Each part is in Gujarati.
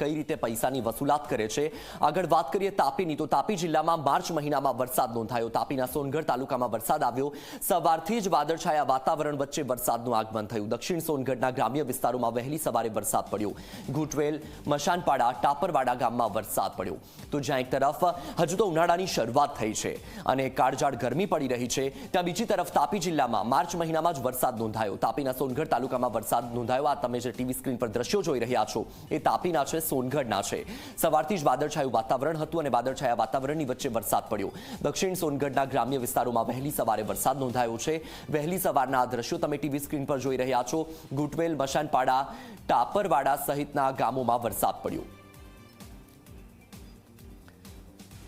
કઈ રીતે પૈસાની વસૂલાત કરે છે? આગળ વાત કરીએ તાપીની. તો તાપી જિલ્લામાં માર્ચ મહિનામાં વરસાદ નોંધાયો. તાપીના સોનગઢ તાલુકામાં વરસાદ આવ્યો. સવારથી જ વાદળછાયા વાતાવરણ વચ્ચે વરસાદનું આગમન થયું. દક્ષિણ સોનગઢના ગ્રામ્ય વિસ્તારોમાં વહેલી સવારે વરસાદ પડ્યો. ઘૂંટવેલ મશાનપાડા, ટાપરવાડા ગામમાં વરસાદ પડ્યો. તો જ્યાં એક તરફ, હજુ તો ઉનાળાની શરૂઆત થઈ છે અને કાળજાળ ગરમી પડી રહી છે. ત્યાં બીજી તરફ તાપી જિલ્લામાં માર્ચ મહિનામાં જ વરસાદ નોંધાયો. તાપીના સોનગઢ તાલુકામાં વરસાદ નોંધાયો. આ તમે જે ટીવી સ્ક્રીન પર દ્રશ્યો જોઈ રહ્યા છો, એ તાપીના છે. સોનગઢના છે. સવારથી જ વાદળછાયું વાતાવરણ હતું અને વાદળછાયા વાતાવરણની વચ્ચે વરસાદ પડ્યો. દક્ષિણ સોનગઢના ગ્રામ્ય વિસ્તારોમાં વહેલી સવારે વરસાદ નોંધાયો છે. વહેલી સવારના આ દ્રશ્યો તમે ટીવી સ્ક્રીન પર જોઈ રહ્યા છો. ગુટવેલ, મશાનપાડા, ટાપરવાડા સહિતના ગામોમાં વરસાદ પડ્યો.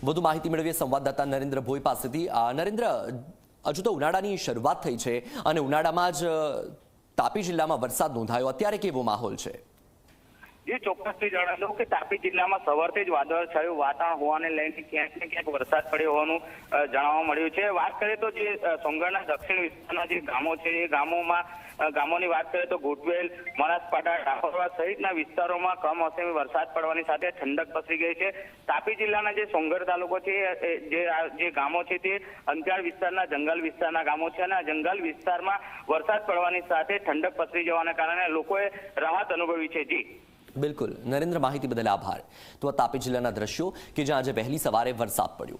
વધુ માહિતી મેળવીએ સંવાદદાતા નરેન્દ્ર ભોઈ પાસેથી. નરેન્દ્ર, હજુ તો ઉનાળાની શરૂઆત થઈ છે અને ઉનાળામાં જ તાપી જિલ્લામાં વરસાદ નોંધાયો. અત્યારે કેવો માહોલ છે? જે ચોક્કસથી જણાવી દઉં કે તાપી જિલ્લામાં સવારથી જ વાદળછાયું વાતાવરણ હોવાને લઈને ક્યાંક ને ક્યાંક વરસાદ પડ્યો હોવાનું જાણવા મળ્યું છે. વાત કરીએ તો જે સોંગણના દક્ષિણ વિસ્તારના જે ગામો છે, એ ગામોમાં ગામોની વાત કરીએ તો ગોટવેલ મરાસપાડા ડાકોરવા સહિતના વિસ્તારોમાં કમોસમી વરસાદ પડવાની સાથે ઠંડક પસરી ગઈ છે. તાપી જિલ્લાના જે સોંગર તાલુકો છે જે જે ગામો છે તે અંતરિયાળ વિસ્તારના, જંગલ વિસ્તારના ગામો છે અને આ જંગલ વિસ્તારમાં વરસાદ પડવાની સાથે ઠંડક પસરી જવાના કારણે લોકોએ રાહત અનુભવી છે. જી. બિલકુલ. નરેન્દ્ર, માહિતી બદલ આભાર. તો તાપી જિલ્લાના દ્રશ્યો કે જ્યાં આજે વહેલી સવારે વરસાદ પડ્યો.